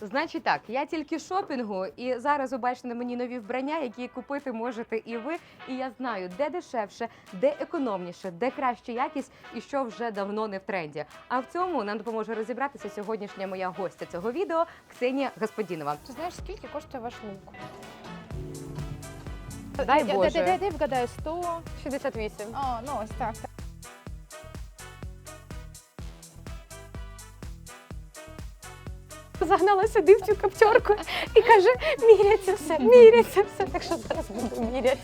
Значить так, я тільки шопінгу, і зараз ви бачите на мені нові вбрання, які купити можете і ви. І я знаю, де дешевше, де економніше, де краща якість і що вже давно не в тренді. А в цьому нам допоможе розібратися сьогоднішня моя гостя цього відео Ксенія Господінова. Ти знаєш, скільки коштує ваш лук? Дай Боже. Дай, дай, дай вгадаю, 100. 68. О, ну ось так. так. Загнала сюди в цю каптерку і каже: міряться все, міряться все. Так що зараз буду міряти.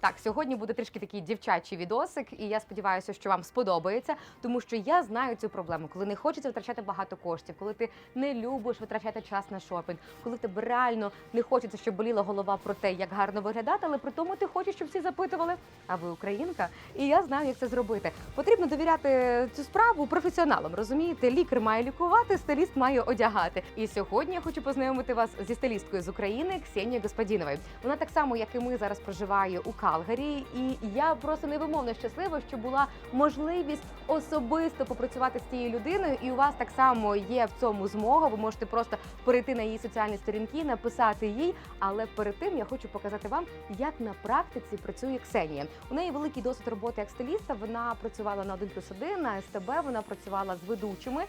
Так, сьогодні буде трішки такий дівчачий відосик, і я сподіваюся, що вам сподобається, тому що я знаю цю проблему, коли не хочеться витрачати багато коштів, коли ти не любиш витрачати час на шопінг, коли тебе реально не хочеться, щоб боліла голова про те, як гарно виглядати, але при тому ти хочеш, щоб всі запитували, а ви українка? І я знаю, як це зробити. Потрібно довіряти цю справу професіоналам. Розумієте, лікар має лікувати, стиліст має одягати. І сьогодні я хочу познайомити вас зі стилісткою з України Ксенією Господіновою. Вона так само, як і ми зараз проживає у Калгарі, і я просто невимовно щаслива, що була можливість особисто попрацювати з цією людиною. І у вас так само є в цьому змога. Ви можете просто перейти на її соціальні сторінки, написати їй. Але перед тим я хочу показати вам, як на практиці працює Ксенія. У неї великий досвід роботи як стиліста. Вона працювала на 1 плюс 1, на СТБ. Вона працювала з ведучими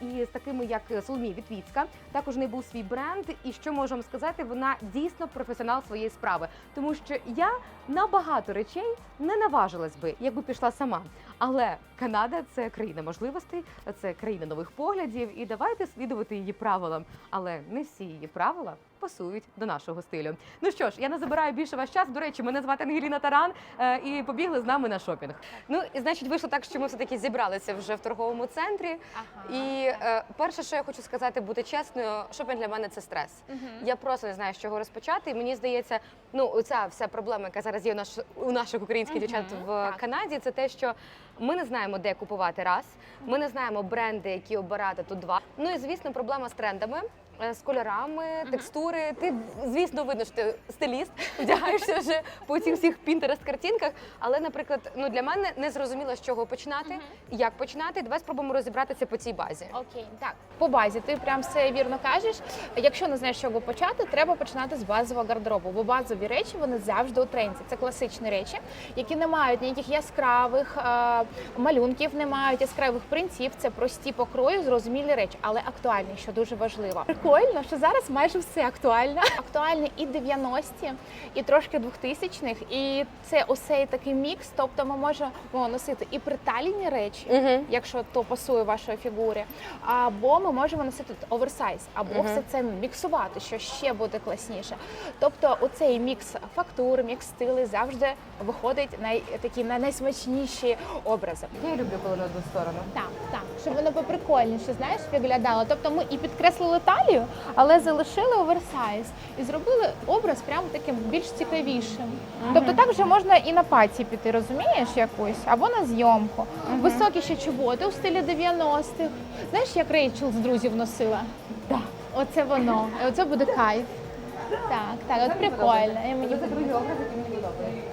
і з такими, як Соломія Вітвіцька. Також не був свій бренд. І що вам сказати, вона дійсно професіонал своєї справи, тому що я на багато речей не наважилась би, якби пішла сама. Але Канада це країна можливостей, це країна нових поглядів, і давайте слідувати її правилам. Але не всі її правила пасують до нашого стилю. Ну що ж, я не забираю більше ваш час. До речі, мене звати Ангеліна Таран, е, і побігли з нами на шопінг. Ну і значить, вийшло так, що ми все таки зібралися вже в торговому центрі. Ага. І е, перше, що я хочу сказати, бути чесною, шопінг для мене це стрес. Мгм. Я просто не знаю, з чого розпочати. І мені здається, ну ця вся проблема, яка зараз є у наш у наших українських Мгм, дівчат в так. Канаді, це те, що ми не знаємо, де купувати раз. Ми не знаємо бренди, які обирати тут два. Ну і звісно, проблема з трендами. Е, З кольорами, текстури. Ти, звісно, видно, що ти стиліст, вдягаєшся вже по цих всіх пінтерест-картинках. Але, наприклад, ну для мене не зрозуміло, з чого починати, як починати. Давай спробуємо розібратися по цій базі. Окей, так. По базі ти прям все вірно кажеш. Якщо не знаєш, з чого почати, треба починати з базового гардеробу, бо базові речі вони завжди у тренді. Це класичні речі, які не мають ніяких яскравих е, малюнків, не мають яскравих принтів. Це прості покрою, зрозумілі речі, але актуальні, що дуже важливо. Прикольно, що зараз майже все актуально. Актуальні і 90-ті, і трошки 2000-х, і це усе такий мікс. Тобто ми можемо носити і приталіні речі, Угу. якщо то пасує вашій фігурі. Або ми можемо носити оверсайз, або Мгм. все це міксувати, що ще буде класніше. Тобто, оцей мікс фактур, мікс стилей завжди виходить най такі на найсмачніші образи. Я люблю, коли на одну сторону. Так, так, щоб воно поприкольніше, знаєш, виглядало. Тобто ми і підкреслили талію, але залишили оверсайз і зробили образ прямо таким більш цікавішим. Тобто так вже можна і на паці піти, розумієш, якусь, або на зйомку. Високі ще чоботи у стилі 90-х. Знаєш, як Рейчел з друзів носила? Так. Оце воно. Оце буде кайф. Так, так, от прикольно. Це другий образ, який мені подобається.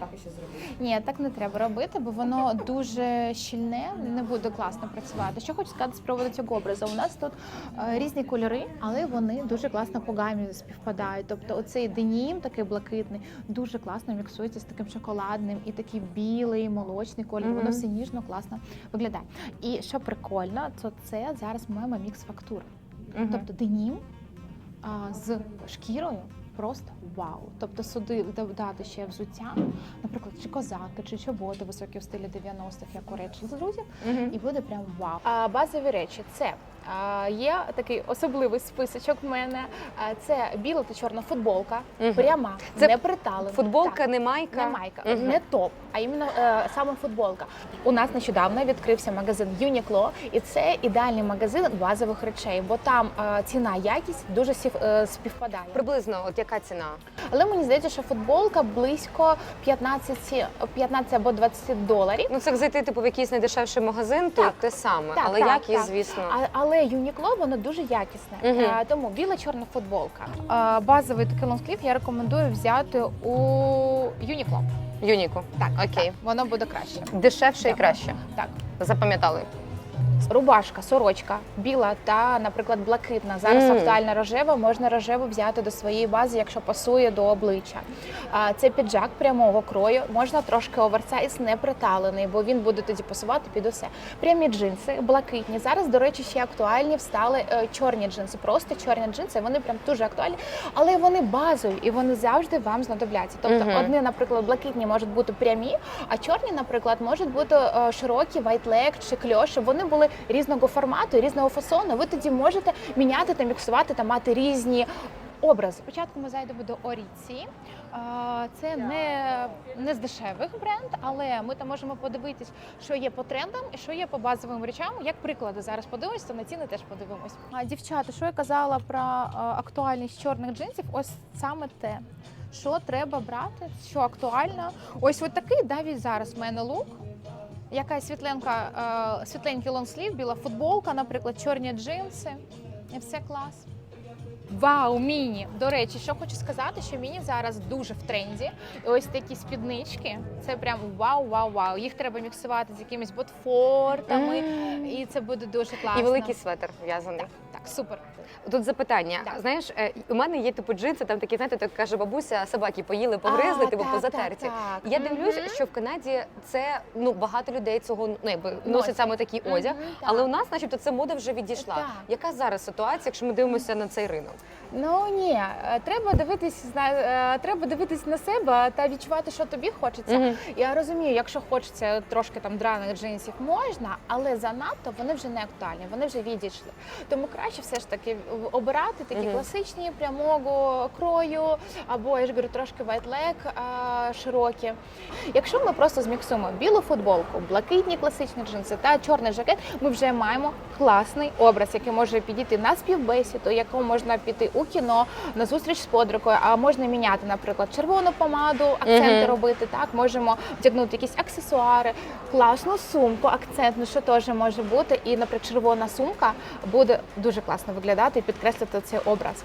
Так ще зробити. Ні, так не треба робити, бо воно дуже щільне, не буде класно працювати. Що хочу сказати з приводу цього образу. У нас тут е, різні кольори, але вони дуже класно по гамі співпадають. Тобто, оцей денім, такий блакитний, дуже класно міксується з таким шоколадним і такий білий, молочний колір. Мгм. Воно все ніжно, класно виглядає. І що прикольно, то це зараз ми маємо мікс фактур. Тобто денім а, з шкірою. Просто вау. Тобто сюди додати ще взуття, наприклад, чи козаки, чи чоботи високі в стилі 90-х, як у речі з друзів, і буде прям вау. А базові речі це є такий особливий списочок в мене. Це біла та чорна футболка, Мгм. пряма, Це не приталена. Футболка, Так. не майка. Не майка, Мгм. не топ, а іменно е, саме футболка. У нас нещодавно відкрився магазин Uniqlo, і це ідеальний магазин базових речей, бо там е, ціна якість дуже сів- е, співпадає. Приблизно, от яка ціна? Але мені здається, що футболка близько 15, 15 або 20 доларів. Ну, це зайти типу в якийсь найдешевший магазин, то те саме, Так, але так, якість, так. звісно. А, але Uniqlo, воно дуже якісне. Мгм. Е, тому біла чорна футболка. Е, базовий такий лонгслів я рекомендую взяти у Юнікло. Юніку. Так, Окей. так, воно буде краще. Дешевше і краще. Так. Запам'ятали. Рубашка, сорочка, біла та, наприклад, блакитна. Зараз Мм. актуальна рожева. Можна рожеву взяти до своєї бази, якщо пасує до обличчя. А, Це піджак прямого крою. Можна трошки оверсайз не приталений, бо він буде тоді пасувати під усе. Прямі джинси, блакитні. Зараз, до речі, ще актуальні встали е, чорні джинси. Просто чорні джинси. Вони прям дуже актуальні, але вони базові і вони завжди вам знадобляться. Тобто, Мгм. одні, наприклад, блакитні можуть бути прямі, а чорні, наприклад, можуть бути е, широкі, вайтлек чи кльоші. Вони були різного формату, різного фасону. Ви тоді можете міняти та міксувати та мати різні. Образи. Спочатку ми зайдемо до Оріці. Це не, не з дешевих бренд, але ми там можемо подивитись, що є по трендам і що є по базовим речам. Як приклади зараз подивимось, то на ціни теж подивимось. А дівчата, що я казала про актуальність чорних джинсів? Ось саме те, що треба брати, що актуально. Ось от такий навіть зараз в мене лук. Якась світленька, е, світленький лонслів, біла футболка, наприклад, чорні джинси. І все клас. Вау, міні! До речі, що хочу сказати, що міні зараз дуже в тренді. І ось такі спіднички. Це прям вау, вау, вау. Їх треба міксувати з якимись ботфортами, і це буде дуже класно. І великий светр в'язаний. Супер. Тут запитання. Так. Знаєш, е, у мене є типу джинси, там такі, знаєте, так каже бабуся, собаки поїли, погризли, А, типу так, позатерті. так, так. Я дивлюсь, Мгм. що в Канаді це ну багато людей цього ну якби носять Носять. саме такий одяг. Мгм, так. Але у нас, начебто, це мода вже відійшла. Так. Яка зараз ситуація, якщо ми дивимося на цей ринок? Ну ні, е, треба дивитись зна- е, треба дивитись на себе та відчувати, що тобі хочеться. Мгм. Я розумію, якщо хочеться трошки там драних джинсів, можна, але занадто вони вже не актуальні, вони вже відійшли. Тому краще все ж таки обирати такі Мгм. класичні прямого крою, або я ж говорю, трошки вайтлек широкі. Якщо ми просто зміксуємо білу футболку, блакитні класичні джинси та чорний жакет, ми вже маємо класний образ, який може підійти на співбесіду, якому можна піти у кіно на зустріч з подругою, а можна міняти, наприклад, червону помаду, акценти Мгм. робити. Так, можемо вдягнути якісь аксесуари, класну сумку, акцентну, що теж може бути. І, наприклад, червона сумка буде дуже класно виглядати і підкреслити цей образ.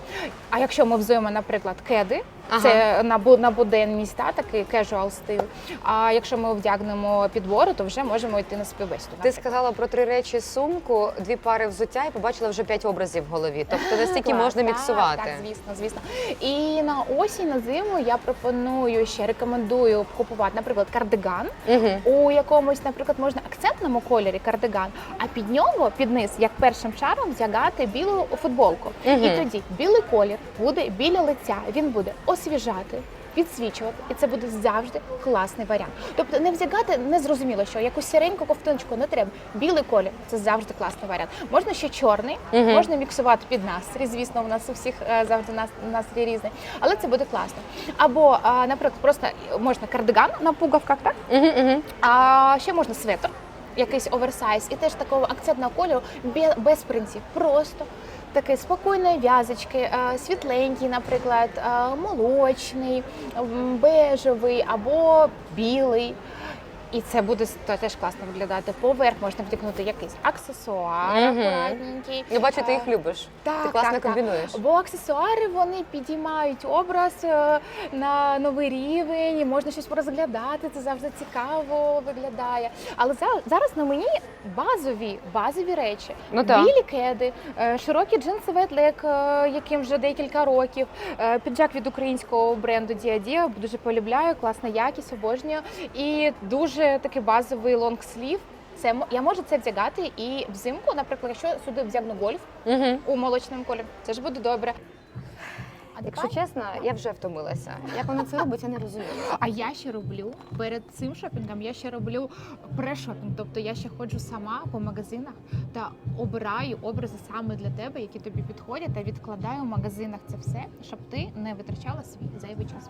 А якщо ми взуємо, наприклад, кеди. Ага. Це на на буденність, та такий casual стиль. А якщо ми вдягнемо підбори, то вже можемо йти на співбесіду. Ти сказала про три речі: сумку, дві пари взуття і побачила вже п'ять образів в голові. Тобто настільки можна так, міксувати. Так, звісно, звісно. І на осінь, на зиму я пропоную ще рекомендую купувати, наприклад, кардиган. Угу. У якомусь, наприклад, можна акцентному кольорі кардиган, а під нього, під низ, як першим шаром, вдягати білу футболку. Мгм. І тоді білий колір буде біля лиця, він буде освіжати. Підсвічувати, і це буде завжди класний варіант. Тобто не вдягати не зрозуміло, що якусь сіреньку ковтиночку не треба. Білий колір це завжди класний варіант. Можна ще чорний, Мгм. можна міксувати під настрій. Звісно, у нас у всіх е, завжди нас- настрій різний, але це буде класно. Або, а, наприклад, просто можна кардиган на пуговках, так? Угу, угу. А ще можна светр, якийсь оверсайз, і теж такого акцентного кольору бе- без принців. Просто такий спокійної в'язочки, е, світленький, наприклад, е, молочний, бежевий або білий. І це буде теж класно виглядати. Поверх можна вдягнути якийсь аксесуар Мгм. акуратненький. Я бачу, ти Е, їх любиш. так, ти класно так, так. комбінуєш. Бо аксесуари вони підіймають образ е, на новий рівень, і можна щось порозглядати. Це завжди цікаво виглядає. Але за- зараз на мені базові, базові речі. Ну так. Білі кеди, е, широкі джинси ветлек, е, яким вже декілька років. е, Піджак від українського бренду Діадія. Дуже полюбляю, класна якість, обожнюю. І дуже такий базовий лонгслів. Це я можу це вдягати і взимку, наприклад, якщо сюди вдягну гольф Угу. у молочному колі, це ж буде добре. А Якщо чесно, я вже втомилася. Як вона це робить, я не розумію. А я ще роблю перед цим шопінгом, я ще роблю прешопінг. Тобто я ще ходжу сама по магазинах та обираю образи саме для тебе, які тобі підходять, та відкладаю в магазинах це все, щоб ти не витрачала свій зайвий час.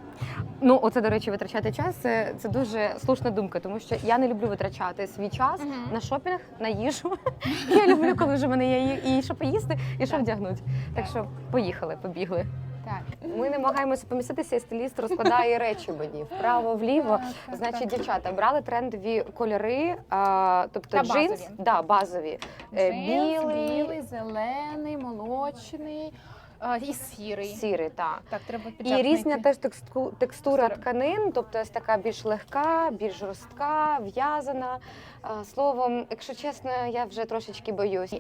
Ну, оце, до речі, витрачати час це, це дуже слушна думка, тому що я не люблю витрачати свій час Мгм. на шопінг, на їжу. Я люблю, коли вже в мене є і- що поїсти, і що вдягнути. Так. що поїхали, побігли. Так. Ми намагаємося поміститися, і стиліст розкладає речі мені вправо, вліво. Так, так, Значить, так. дівчата брали трендові кольори, а, тобто Та джинс, базові. да, базові. Е, Джинс, білий, білий, зелений, молочний. А, і сірий. Сірий, так. Так, треба І піджак різна знайти. теж тексту- текстура Текстура. тканин, тобто ось така більш легка, більш жорстка, в'язана. Словом, якщо чесно, я вже трошечки боюсь.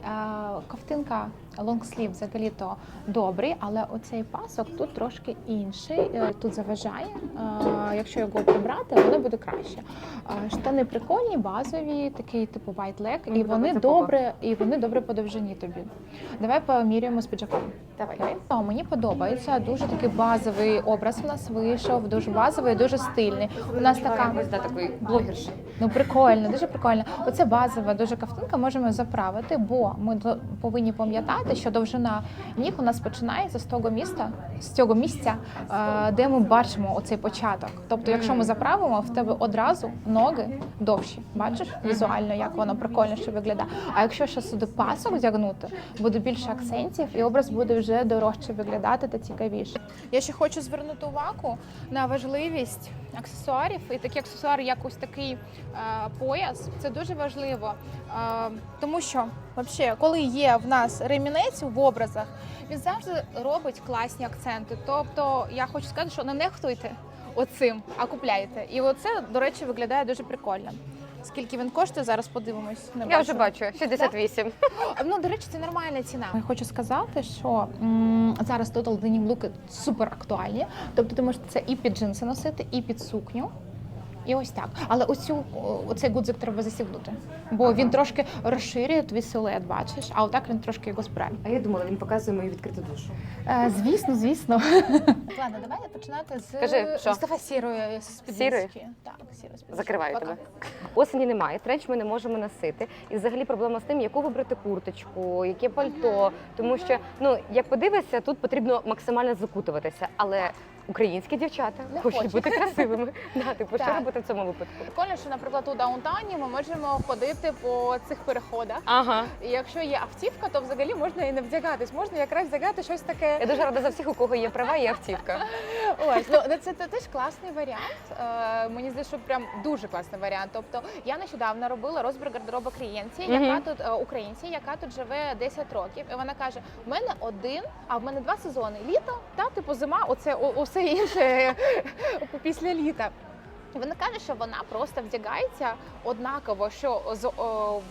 Ковтинка лонгслів взагалі то добрий, але оцей пасок тут трошки інший. е, Тут заважає. Якщо його прибрати, воно буде краще. Штани прикольні, базові, такий типу white leg, і вони добре, і вони добре по довжині тобі. Давай поміряємо з піджаком. Давай. О, мені подобається. Дуже такий базовий образ у нас вийшов, дуже базовий, дуже стильний. У нас така такий блогерша. Ну прикольно, дуже прикольно. Оце базова дуже кафтинка. Можемо заправити, бо ми до- повинні пам'ятати, що довжина ніг у нас починається з того міста, з цього місця, е, де ми бачимо оцей початок. Тобто, якщо ми заправимо, в тебе одразу ноги довші. Бачиш візуально, як воно прикольно що виглядає. А якщо ще сюди пасок вдягнути, буде більше акцентів, і образ буде вже дорожче виглядати та цікавіше. Я ще хочу звернути увагу на важливість аксесуарів і такі аксесуари, як ось такий пояс. Це дуже важливо, е, тому що взагалі, коли є в нас ремінець в образах, він завжди робить класні акценти. Тобто, я хочу сказати, що не нехтуйте оцим, а купляйте. І оце, до речі, виглядає дуже прикольно. Скільки він коштує, зараз подивимось. Не Я вже бачу, 68. Ну, до речі, це нормальна ціна. Я хочу сказати, що м, зараз Total Denim луки супер актуальні. Тобто ти можеш це і під джинси носити, і під сукню. І ось так. Але оцю, оцей гудзик треба засігнути. Бо він трошки розширює твій силует, бачиш, а отак він трошки його збирає. А я думала, він показує мою відкриту душу. Е, звісно, звісно. Ладно, давай починати з Кажи, що? з давай сірої. Так, сірої. Закриваю Пока. тебе. Осені немає, тренч ми не можемо носити. І взагалі проблема з тим, яку вибрати курточку, яке пальто. Тому що, ну, як подивишся, тут потрібно максимально закутуватися. Але українські дівчата Не хочуть хочуть. бути красивими. Да, типу, що робити в цьому випадку? Прикольно, що, наприклад, у даунтауні ми можемо ходити по цих переходах. Ага. І якщо є автівка, то взагалі можна і не вдягатись. Можна якраз вдягати щось таке. Я дуже рада за всіх, у кого є права і автівка. Ось ну це, це теж класний варіант. Е, мені здається, що прям дуже класний варіант. Тобто я нещодавно робила розбір гардероба клієнтці, яка тут е, українці, яка тут живе 10 років. І вона каже: в мене один, а в мене два сезони: літо та типу зима, оце о- усе інше після літа. Вона каже, що вона просто вдягається однаково, що з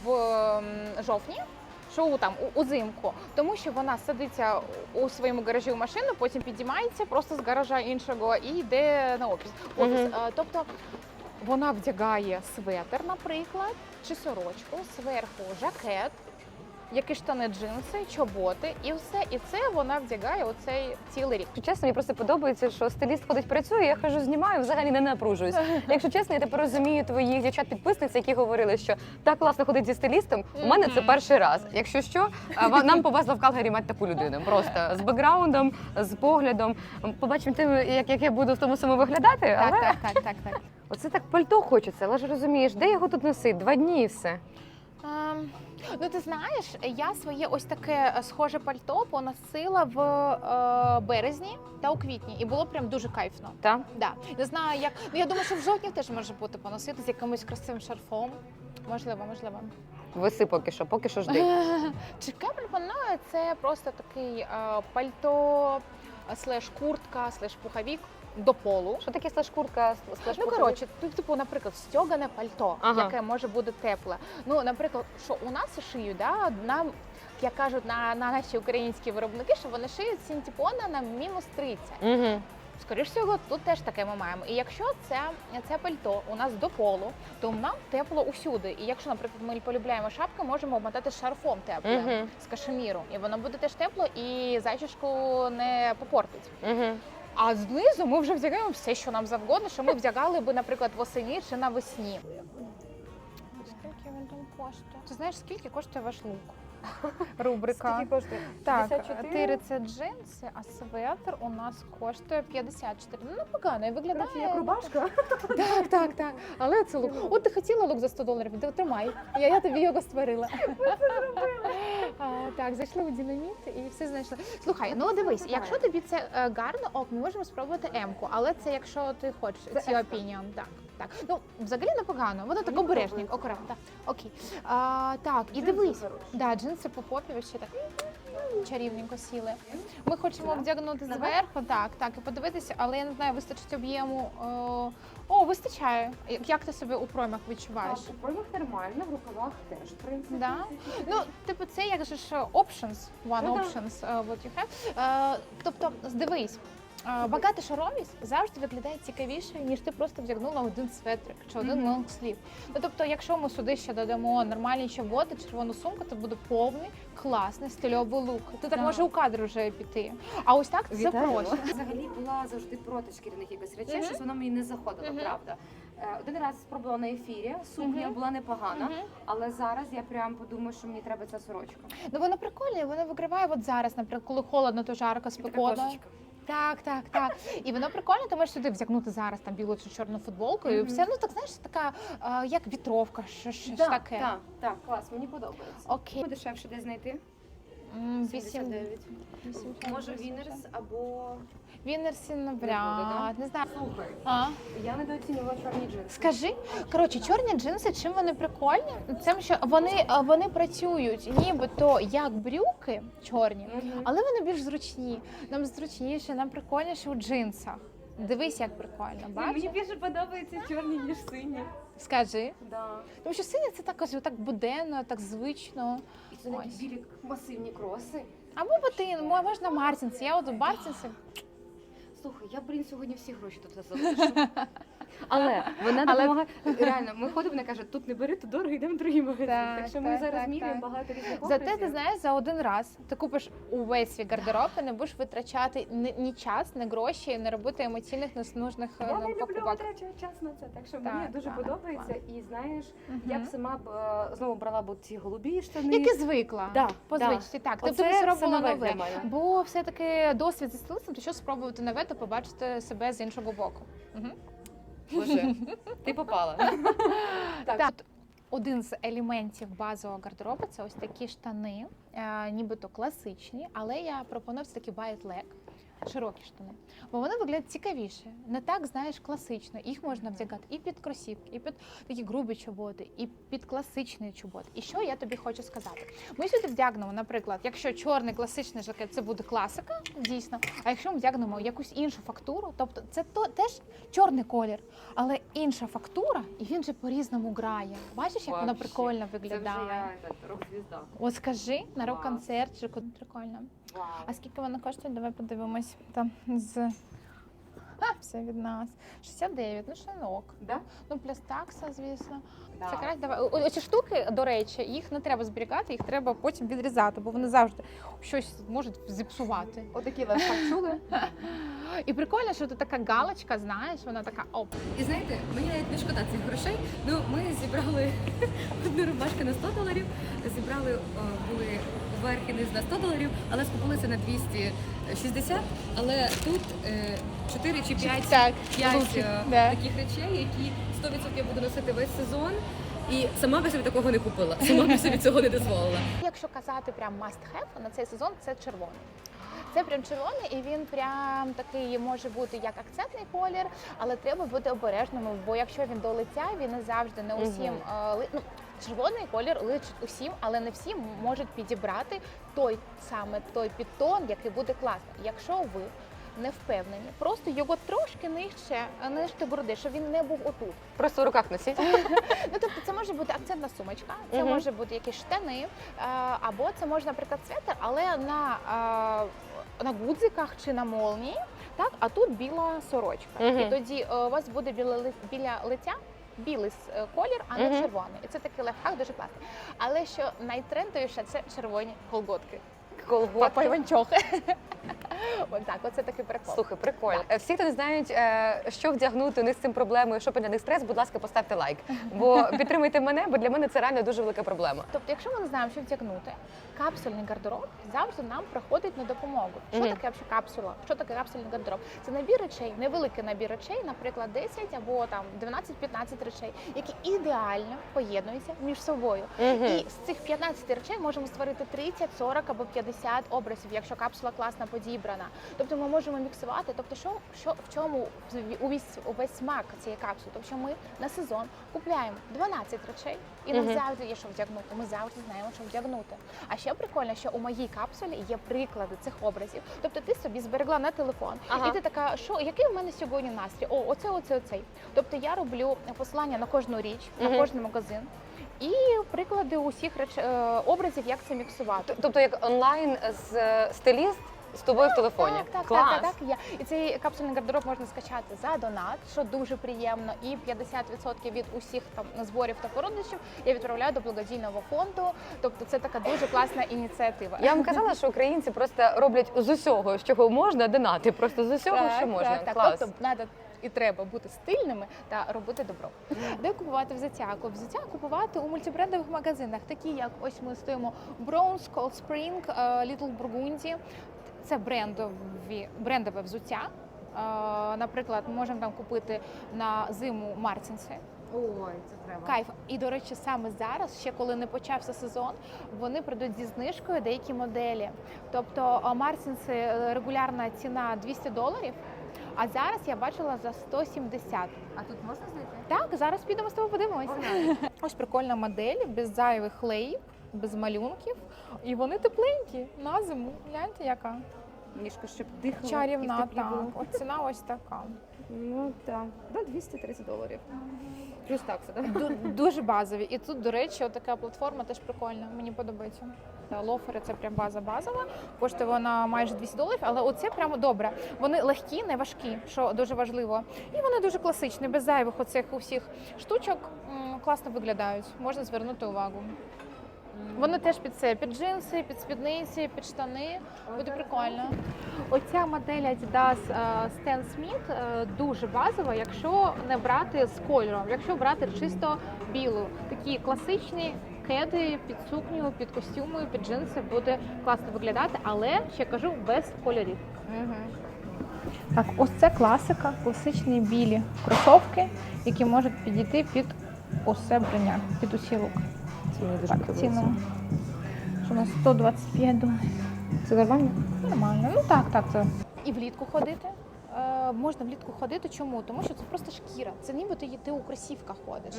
в жовтні. Що у там у- узимку, тому що вона садиться у своєму гаражі в машину, потім підіймається просто з гаража іншого і йде на офіс. офіс. Мгм. Е, Тобто вона вдягає светр, наприклад, чи сорочку, зверху жакет, які штани, джинси, чоботи, і все. І це вона вдягає оцей цілий рік. Якщо чесно, мені просто подобається, що стиліст ходить працює, я хожу, знімаю, взагалі не напружуюсь. Якщо чесно, я тепер розумію твоїх дівчат-підписниць, які говорили, що так класно ходить зі стилістом. У мене це перший раз. Якщо що, нам повезло в Калгарі мати таку людину. Просто з бекграундом, з поглядом. Побачимо, тим, як, як я буду в тому самому виглядати. Але Так, так, так, так, так. оце так пальто хочеться, але ж розумієш, де його тут носити? Два дні і все. Ем, ну ти знаєш, я своє ось таке е, схоже пальто поносила в е, березні та у квітні, і було прям дуже кайфно. Та? Да. Не знаю, як ну я думаю, що в жовтні теж може бути поносити з якимось красивим шарфом. Можливо, можливо. Виси поки що, поки що жди. Чекай пропоную це просто такий е, пальто, е, слеш куртка, слеш пуховік до полу. Що таке слеш-куртка, слеш Ну коротше, тут типу, наприклад, стьогане пальто, Ага. яке може бути тепле. Ну, наприклад, що у нас шиють, да, нам. Як кажуть на, на наші українські виробники, що вони шиють синтепона на мінус 30. Угу. Скоріше всього, тут теж таке ми маємо. І якщо це, це пальто у нас до полу, то нам тепло усюди. І якщо, наприклад, ми полюбляємо шапки, можемо обмотати шарфом теплим Мгм. з кашеміру. І воно буде теж тепло і зачіску не попортить. Угу. А знизу ми вже вдягаємо все, що нам завгодно, що ми вдягали би, наприклад, восені чи навесні. Скільки він там коштує? Ти знаєш, скільки коштує ваш лук? Рубрика. коштує? Так, 54? тири це джинси, а светр у нас коштує 54. Ну, непогано, і виглядає. рубашка. Так, так, так. Але це лук. От ти хотіла лук за 100 доларів, Ти тримай. Я, я тобі його створила. А, так, зайшли у динаміт і все знайшли. Слухай, ну дивись, якщо тобі це е, гарно, ок, ми можемо спробувати М-ку, але це якщо ти хочеш ці опініон. Так, так. Ну, взагалі непогано. Воно так обережник, окремо. Так. Окей. А, так, і дивись. Да, джинси по попі ще так. Чарівненько сіли. Ми хочемо вдягнути зверху, так, так, і подивитися, але я не знаю, вистачить об'єму. О, О, вистачає. Як ти себе у проймах відчуваєш? Так, у промах нормально, в рукавах теж, в принципі. Да? Ну, типу, це як же ж options, one Ну, да. options, what you have. Е, тобто, здивись, е, багатошаровість завжди виглядає цікавіше, ніж ти просто вдягнула один светрик чи один лонгслів. Ну, тобто, якщо ми сюди ще додамо нормальні чоботи, червону сумку, то буде повний, класний стильовий лук. Ти так Так. може у кадр вже піти. А ось так це проще. Взагалі була завжди проти шкіряних якось речей, Мгм. щось воно мені не заходило, Мгм. правда. Е, Один раз спробувала на ефірі, сукня Мгм. була непогана, Мгм. але зараз я прям подумаю, що мені треба ця сорочка. Ну воно прикольне, воно викриває от зараз, наприклад, коли холодно, то жарко, спекотно. Так, так, так. І воно прикольно, ти можеш сюди взякнути зараз там білу чи чорну футболку, і Мгм. все, ну так знаєш, така е, як вітровка, що щось Да, таке. Так, так, клас, мені подобається. Окей. Дешевше де знайти? М, вісім- 79. Може Вінерс або... Вінерсі Не навряд, не знаю. Слухай, А? я недооцінювала чорні джинси. Скажи, коротше, чорні джинси, чим вони прикольні? Цим, що вони, е, вони працюють нібито як брюки чорні, Мгм. але вони більш зручні. Нам зручніше, нам прикольніше у джинсах. Дивись, як прикольно, Ні, бачиш? Мені більше подобаються чорні, ніж сині. Скажи. Да. Тому що синя це так, так буденно, так звично. І це такі Ось. білі масивні кроси. Або ботин, мо- можна Мартінс. Я от у Мартінсі. Слухай, я, блін, сьогодні всі гроші тут залишу. Але вона Але- допомагає. Реально, ми ходимо, вона каже, тут не бери, тут дорого, йдемо в другий магазин. Так, Так що ми так, зараз так, міряємо так. багато різних Зате ти образів. знаєш, за один раз ти купиш увесь свій гардероб і не будеш витрачати ні, ні час, ні гроші, не робити емоційних неснужних е, Я ну, не люблю покупок. витрачати час на це, так що Так, мені дуже так, подобається. І знаєш, Мгм. я б сама б е, знову брала б ці голубі штани. Як і звикла. Да, По да. звичці, так. Тобто Оце ти спробувала нове нове. для мене. Бо все-таки досвід зі стилістом, то що спробувати нове, то побачити себе з іншого боку. Угу. Боже, ти попала. Так. От Один з елементів базового гардеробу це ось такі штани, е, нібито класичні, але я пропоную все таки байтлек. leg, широкі штани. Бо вони виглядають цікавіше, не так, знаєш, класично. Їх можна вдягати і під кросівки, і під такі грубі чоботи, і під класичні чоботи. І що я тобі хочу сказати? Ми сюди вдягнемо, наприклад, якщо чорний класичний жакет, це буде класика, дійсно. А якщо ми вдягнемо якусь іншу фактуру, тобто це то теж чорний колір, але інша фактура, і він же по-різному грає. Бачиш, як воно прикольно Це вже виглядає? я так, рок-звізда. О, скажи на рок-концерт, чи прикольно. Вау. А скільки вона коштує? Давай подивимось. Там з все від нас. 69, ну що. Да? Ну, плюс такса, звісно. Да. Це краще давай. Оці штуки, до речі, їх не треба зберігати, їх треба потім відрізати, бо вони завжди щось можуть зіпсувати. Отакі лайфхак чули. І прикольно, що тут така галочка, знаєш, вона така оп. І знаєте, мені навіть не шкода цих грошей. Ну, ми зібрали одну рубашку на 100 доларів, зібрали о, були верх і низ на 100 доларів, але скупилися на 260. Але тут е, 4 чи 5, Так, 5 луки, е, да. таких речей, які 100% я буду носити весь сезон. І сама би собі такого не купила, сама би собі цього не дозволила. Якщо казати прям must have на цей сезон, це червоний. Це прям червоний, і він прям такий може бути як акцентний колір, але треба бути обережними, бо якщо він до лиця, він не завжди не усім е, ли- ну, червоний колір личить усім, але не всі можуть підібрати той саме той підтон, який буде класно. Якщо ви не впевнені, просто його трошки нижче, е, нижче бороди, щоб він не був отут. Просто в руках носіть. Ну, тобто це може бути акцентна сумочка, це Мгм. може бути якісь штани, е, або це може, наприклад, светр, але на, е, на гудзиках чи на молнії, так, а тут біла сорочка. Мгм. І тоді у вас буде біля, біля лиця білий колір, а не Мгм. червоний. І це такий лайфхак дуже класний. Але що найтрендовіше це червоні колготки. Папа Колготки. Іванчохи. Ось так, оце такий прикол. Слухай, прикольно. Е, Всі, хто не знають, е, що вдягнути, у них з цим проблемою, що для них стрес, будь ласка, поставте лайк. Бо підтримуйте мене, бо для мене це реально дуже велика проблема. Тобто, якщо ми не знаємо, що вдягнути, капсульний гардероб завжди нам приходить на допомогу. Що Мгм. таке взагалі капсула? Що таке капсульний гардероб? Це набір речей, невеликий набір речей, наприклад, 10 або там 12-15 речей, які ідеально поєднуються між собою. І з цих 15 речей можемо створити 30, 40 або 50 образів, якщо капсула класно подібрана. Тобто ми можемо міксувати. Тобто, що, що в чому увесь, увесь смак цієї капсули? Тобто, ми на сезон купляємо 12 речей, і нам завжди є що вдягнути. Ми завжди знаємо, що вдягнути. А ще прикольно, що у моїй капсулі є приклади цих образів. Тобто, ти собі зберегла на телефон, Ага. і ти така, що який у мене сьогодні настрій? О, оце, оце, оцей. Тобто я роблю посилання на кожну річ, на кожен магазин. І приклади усіх реч... е, образів, як це міксувати. Тобто як онлайн з стиліст з тобою в телефоні. Так, так, Клас. так, так, так, є. І цей капсульний гардероб можна скачати за донат, що дуже приємно. І 50% від усіх там зборів та породичів я відправляю до благодійного фонду. Тобто це така дуже класна ініціатива. Я вам казала, що українці просто роблять з усього, з чого можна, донати. Просто з усього, Так, що можна. Так, так. Клас. Тобто треба і треба бути стильними та робити добро. Де купувати взуття? Взуття купувати у мультибрендових магазинах, такі як ось ми стоїмо Bronze, Cold Spring, е, Little Burgundy. Це брендові брендове взуття. Е, Наприклад, ми можемо там купити на зиму Мартінси. Ой, це треба. Кайф. І до речі, саме зараз, ще коли не почався сезон, вони прийдуть зі знижкою деякі моделі. Тобто Мартінси е, регулярна ціна 200 доларів. А зараз я бачила за 170. А тут можна знайти? Так, зараз підемо з тобою подивимося. Ось прикольна модель без зайвих леїв, без малюнків. І вони тепленькі на зиму. Гляньте, яка Ніжка, щоб дихала. чарівна. і в теплі Так, було. от ціна ось така. Ну так, до 230 доларів. Плюс такса, так? Ду- Дуже базові. І тут, до речі, така платформа теж прикольна. Мені подобається. Та, Лофери це прям база базова. Коштує вона майже 200 доларів, але оце прямо добре. Вони легкі, не важкі, що дуже важливо. І вони дуже класичні, без зайвих оцих усіх штучок. Класно виглядають. Можна звернути увагу. Вони теж під це, під джинси, під спідниці, під штани. Буде прикольно. Оця модель Adidas е, Stan Smith е, дуже базова, якщо не брати з кольором, якщо брати чисто білу. Такі класичні кеди під сукню, під костюми, під джинси буде класно виглядати, але ще кажу без кольорів. Так, ось це класика, класичні білі кросовки, які можуть підійти під усе брання, під усі луки. Це мені дуже Так, подобається. ціну. Що у нас 125 доларів. Це нормально? Нормально. Ну так, так. Це. І влітку ходити. Е, можна влітку ходити. Чому? Тому що це просто шкіра. Це ніби ти, ти у кросівках ходиш.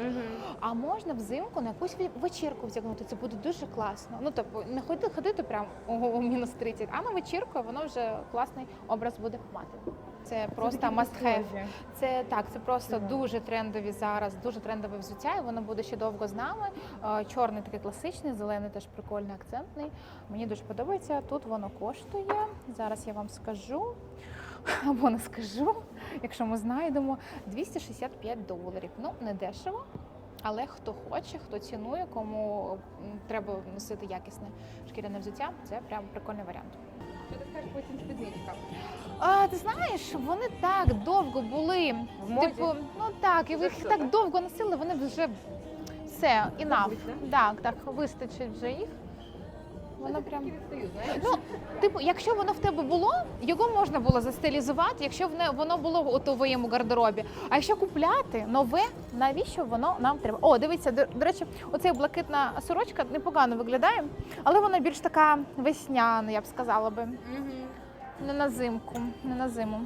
А можна взимку на якусь ве- вечірку вдягнути. Це буде дуже класно. Ну тобто не ходити, ходити прям ого, мінус 30, а на вечірку воно вже класний образ буде мати. Це просто must have. Це так, це просто дуже трендові зараз, дуже трендове взуття, і воно буде ще довго з нами. Чорний такий класичний, зелений теж прикольний, акцентний. Мені дуже подобається. Тут воно коштує. Зараз я вам скажу. Або не скажу, якщо ми знайдемо 265 доларів. Ну не дешево, але хто хоче, хто цінує, кому треба носити якісне шкіряне взуття, це прям прикольний варіант. Що ти скажеш потім спідничка? А, ти знаєш, вони так довго були. В моді? Типу, ну так, і ви їх так довго носили, вони вже все, enough. Так, так, вистачить вже їх. Воно прям. Ну, типу, якщо воно в тебе було, його можна було застилізувати, якщо в не- воно було у твоєму гардеробі. А якщо купляти нове, навіщо воно нам треба? О, дивіться, до, до речі, оця блакитна сорочка непогано виглядає, але вона більш така весняна, я б сказала би. Не на зимку, не на зиму.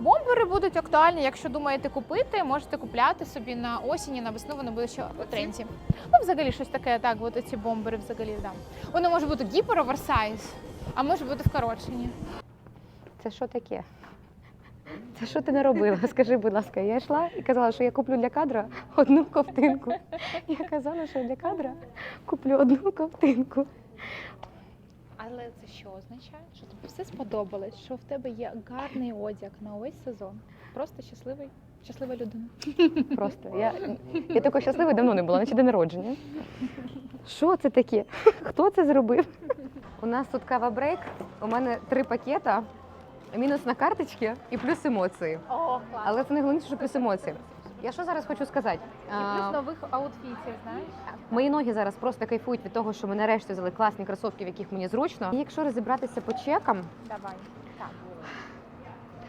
Бомбери будуть актуальні, якщо думаєте купити, можете купляти собі на осінь, на весну вони будуть ще у тренді. Ну, взагалі, щось таке, так, от ці бомбери взагалі, да. Вони можуть бути гіпер оверсайз, а може бути вкорочені. Це що таке? Це що ти не робила? Скажи, будь ласка, я йшла і казала, що я куплю для кадра одну ковтинку. Я казала, що для кадра куплю одну ковтинку. Але це що означає? Що тобі все сподобалось, що в тебе є гарний одяг на увесь сезон. Просто щасливий, щаслива людина. Просто я, я такою щасливою давно не була, наче день народження. Що це таке? Хто це зробив? У нас тут кава брейк. У мене три пакета, мінус на карточки і плюс емоції. О, клас. Але це найголовніше, що плюс емоції. Я що зараз хочу сказати? І плюс нових аутфітів, знаєш? Мої ноги зараз просто кайфують від того, що ми нарешті взяли класні кросівки, в яких мені зручно. І якщо розібратися по чекам, Давай. Так.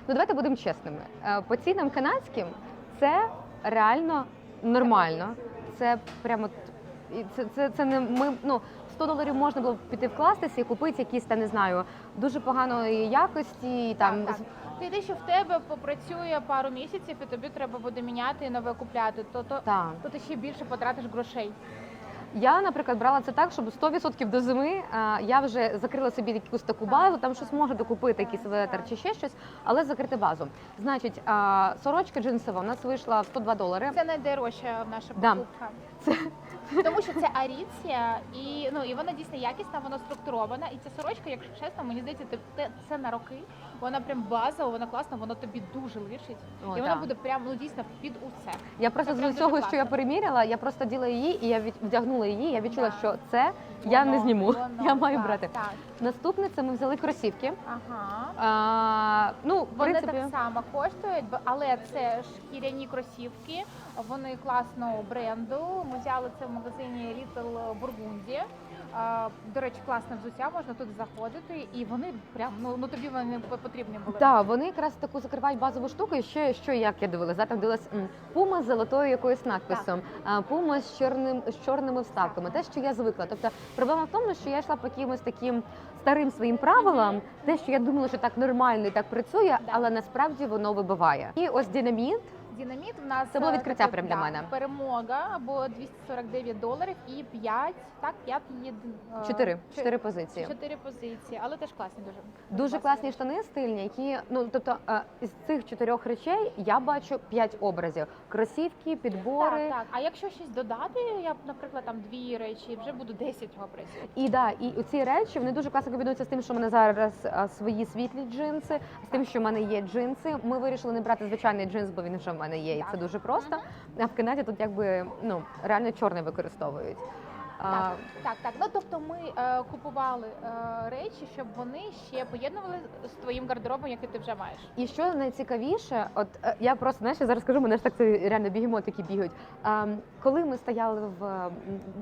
ну давайте будемо чесними. Е, По цінам канадським це реально нормально. Це прямо це, це, це не ми. Ну 100 доларів можна було б піти вкластися і купити якісь там, не знаю, дуже поганої якості. Там Так, так. Ти що в тебе попрацює пару місяців, і тобі треба буде міняти і нове купляти. То, то, Так. то ти ще більше потратиш грошей. Я, наприклад, брала це так, щоб 100% до зими а, я вже закрила собі якусь таку базу, там щось можу докупити, якийсь светр чи ще щось, але закрити базу. Значить, а, сорочка джинсова у нас вийшла в 102 долари. Це найдорожча наша Да. покупка. Тому що це аріція, і ну і вона дійсно якісна, вона структурована. І ця сорочка, якщо чесно, мені здається, це, це, це на роки. Вона прям базова, вона класна, вона тобі дуже лишить. О, і вона буде прям ну дійсно під усе. Я просто Це з усього, що я переміряла, я просто діла її і я від- вдягнула її. Я відчула, Да. що це я не зніму. я маю брати. Наступне це ми взяли кросівки. Ага. А, ну, в Вони принципі, так само коштують, бо- але це шкіряні кросівки, вони класного бренду. Ми взяли це в магазині Little Burgundy. До речі, класне взуття, можна тут заходити, і вони прям ну, ну тобі вони по- потрібні були. Так, вони якраз таку закривають базову штуку. І ще що як я дивилася, там дивилась пума з золотою якоюсь надписом, а, пума з чорним з чорними вставками. Те, що я звикла. Тобто проблема в тому, що я йшла по якимось таким старим своїм правилам, те, що я думала, що так нормально і так працює, Да. але насправді воно вибиває. І ось динаміт. Динаміт в нас Це було е, відкриття таке, прям для мене. Перемога або 249 доларів і 5, так, 5 є е, Чотири, чотири позиції. Чотири позиції, але теж класні дуже. Дуже класні штани стильні, які ну тобто е, із цих чотирьох речей я бачу п'ять образів: кросівки, підбори. Так, так. А якщо щось додати, я б, наприклад, там дві речі, вже буду 10 образів. І да, і ці речі вони дуже класно комбінуються з тим, що в мене зараз свої світлі джинси, з тим, що в мене є джинси. Ми вирішили не брати звичайний джинс, бо він вже в мене є, і це дуже просто. А в Канаді тут якби ну реально чорний використовують. Так, так, так. Ну тобто ми е, купували е, речі, щоб вони ще поєднували з твоїм гардеробом, який ти вже маєш. І що найцікавіше, от е, я просто знаєш, я зараз скажу, мене ж так це реально бігемоти, які бігають. А, коли ми стояли в, м,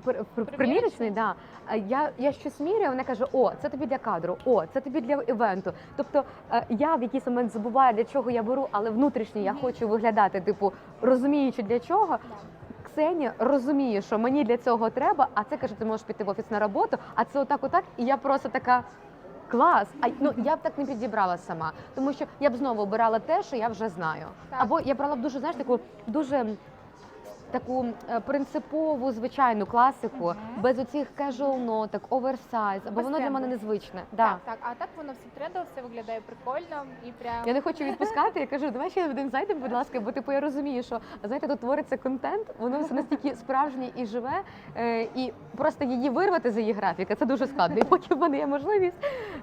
пр- пр- примірочній, да, я, я щось міряю, вона каже: О, це тобі для кадру, о, це тобі для івенту. Тобто е, я в якийсь момент забуваю, для чого я беру, але внутрішньо я хочу виглядати, типу, розуміючи для чого. Ксенія розуміє, що мені для цього треба, а це каже, ти можеш піти в офіс на роботу, а це отак, отак. І я просто така. Клас, а ну я б так не підібрала сама, тому що я б знову обирала те, що я вже знаю. Так. Або я брала б дуже знаєш таку дуже таку е, принципову звичайну класику, без оцих casual ноток, оверсайз, бо Без воно для тренду. мене незвичне. Да. Так, так. А так воно все трендово, все виглядає прикольно і прям. Я не хочу відпускати. Я кажу, давай ще один зайдемо, будь ласка, бо типу я розумію, що знаєте, тут твориться контент, воно все настільки справжнє і живе, е, і просто її вирвати за її графіка це дуже складно. І поки в мене є можливість,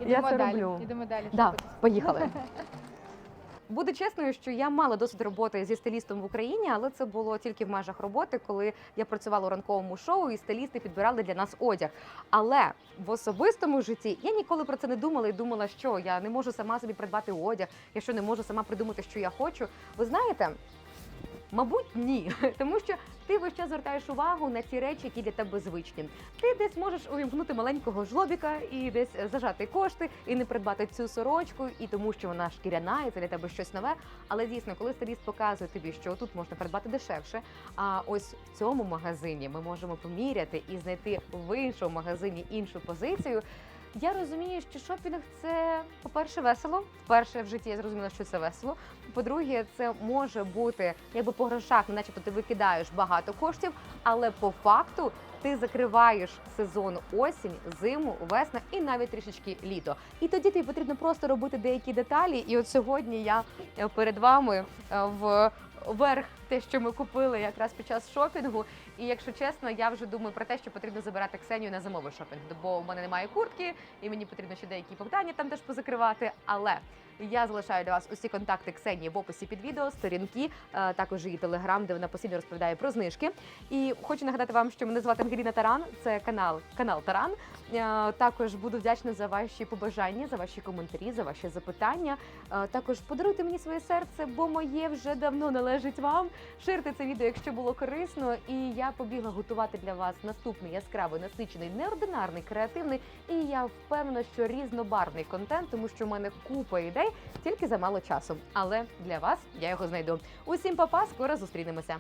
я це далі. роблю. Ідемо далі. Да, поїхали. Буду чесною, що я мала досвід роботи зі стилістом в Україні, але це було тільки в межах роботи, коли я працювала у ранковому шоу, і стилісти підбирали для нас одяг. Але в особистому житті я ніколи про це не думала і думала, що я не можу сама собі придбати одяг, я не можу сама придумати, що я хочу. Ви знаєте? Мабуть, ні, тому що ти весь час звертаєш увагу на ті речі, які для тебе звичні. Ти десь можеш увімкнути маленького жлобіка і десь зажати кошти і не придбати цю сорочку, і тому що вона шкіряна, і це для тебе щось нове. Але дійсно, коли стиліст показує тобі, що тут можна придбати дешевше, а ось в цьому магазині ми можемо поміряти і знайти в іншому магазині іншу позицію. Я розумію, що шопінг це, по-перше, весело. Вперше в житті я зрозуміла, що це весело. По-друге, це може бути якби по грошах, начебто ти викидаєш багато коштів, але по факту ти закриваєш сезон осінь, зиму, весна і навіть трішечки літо. І тоді тобі потрібно просто робити деякі деталі. І от сьогодні я е, перед вами е, в верх те, що ми купили якраз під час шопінгу. І якщо чесно, я вже думаю про те, що потрібно забирати Ксенію на зимовий шопінг, бо у мене немає куртки, і мені потрібно ще деякі питання там теж позакривати. Але я залишаю для вас усі контакти Ксенії в описі під відео, сторінки, е, також її телеграм, де вона постійно розповідає про знижки. І хочу нагадати вам, що мене звати Ангеліна Таран. Це канал канал Таран. Е, Також буду вдячна за ваші побажання, за ваші коментарі, за ваші запитання. Е, Також подаруйте мені своє серце, бо моє вже давно належить вам. Ширте це відео, якщо було корисно. І я побігла готувати для вас наступний яскравий, насичений, неординарний, креативний. І я впевнена, що різнобарвний контент, тому що в мене купа ідей тільки за мало часу. Але для вас я його знайду. Усім па-па, скоро зустрінемося.